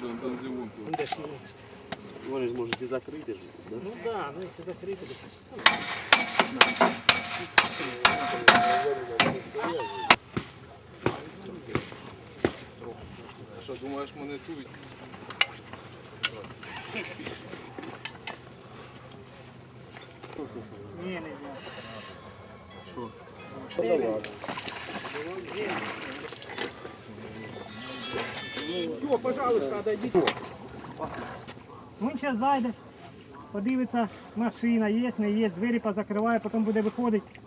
Донцеву. Вони ж можуть і закрити ж. да? Ну да, ну если закрыто, то Що, думаєш, монетують? не, нельзя. Що? Все, пожалуйста, отойдите. Він зараз зайде, подивиться, машина є, не є, двері позакриває, потім буде виходити.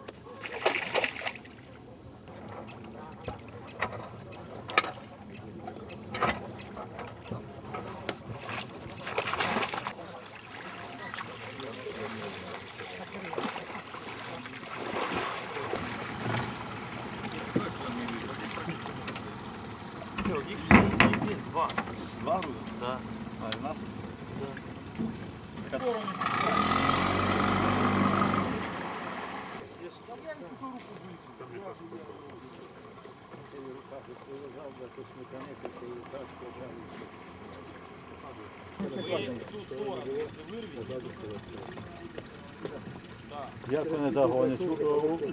Як вони догонять?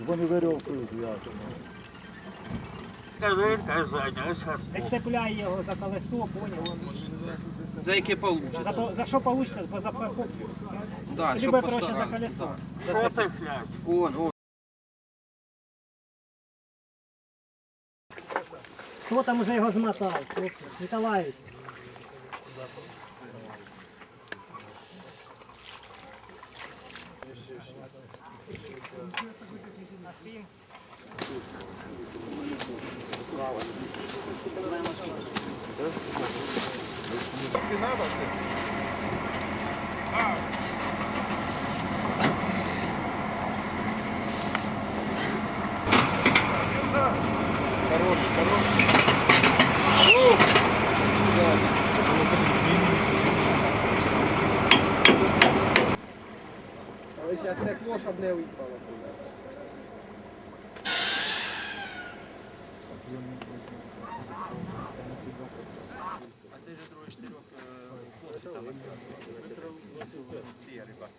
Вони веревкою зв'яжуть. Цепляй його за колесо, поняв. За яке получиться? За, то- за що вийде, бо за парковку. Да, щоб Либо проще за колесо. Он, он. Хто там уже його змотав? хлопці? Ale się jak łosz obleł i kolor. А ти ж троє чотирьох хлопців там ти рибак.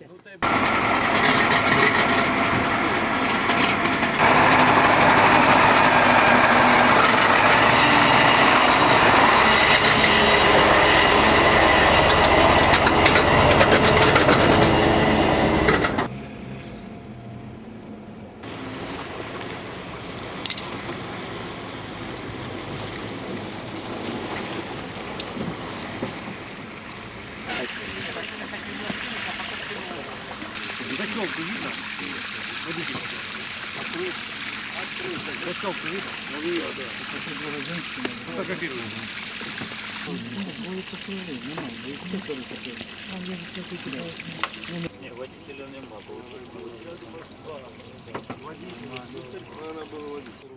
Ну тебе. открыть. Открыть. Зачем открыть? Ну, вы ее, да. Это было женщина. Ну, так как и Водителя нема, получается. Водитель, надо было водитель.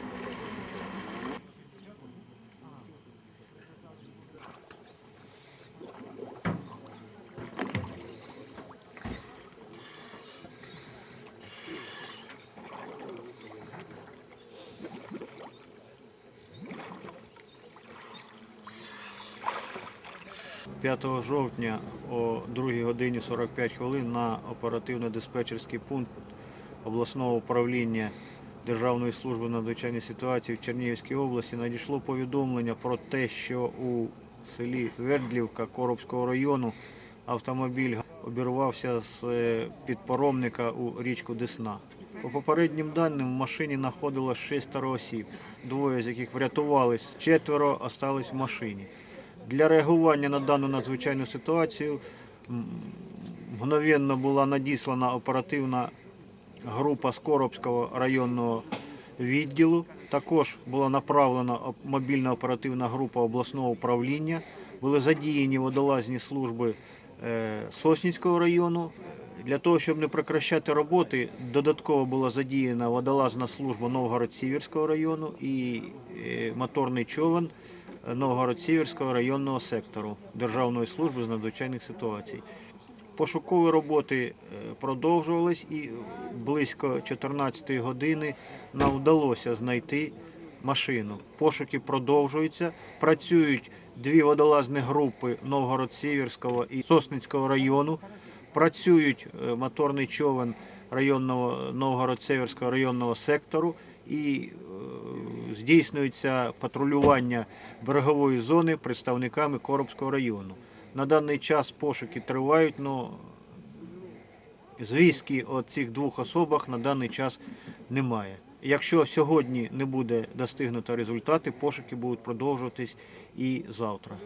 5 жовтня о 2 годині 45 хвилин на оперативно-диспетчерський пункт обласного управління Державної служби надзвичайних ситуацій в Чернігівській області надійшло повідомлення про те, що у селі Вердлівка Коробського району автомобіль обірвався з е, підпоромника у річку Десна. По попереднім даним в машині знаходилось шестеро осіб, двоє з яких врятувались, четверо остались в машині. Для реагування на дану надзвичайну ситуацію мгновенно була надіслана оперативна група Скоробського районного відділу. Також була направлена мобільна оперативна група обласного управління. Були задіяні водолазні служби е, Сосніцького району. Для того, щоб не прекращати роботи, додатково була задіяна водолазна служба Новгород-Сіверського району і е, моторний човен Новгород-Сіверського районного сектору Державної служби з надзвичайних ситуацій. Пошукові роботи е, продовжувались і близько 14-ї години нам вдалося знайти машину. Пошуки продовжуються. Працюють дві водолазні групи Новгород-Сіверського і Сосницького району. Працюють е, моторний човен районного Новгород-Сіверського районного сектору і здійснюється патрулювання берегової зони представниками Коробського району. На даний час пошуки тривають, але звістки о цих двох особах на даний час немає. Якщо сьогодні не буде достигнуто результати, пошуки будуть продовжуватись і завтра.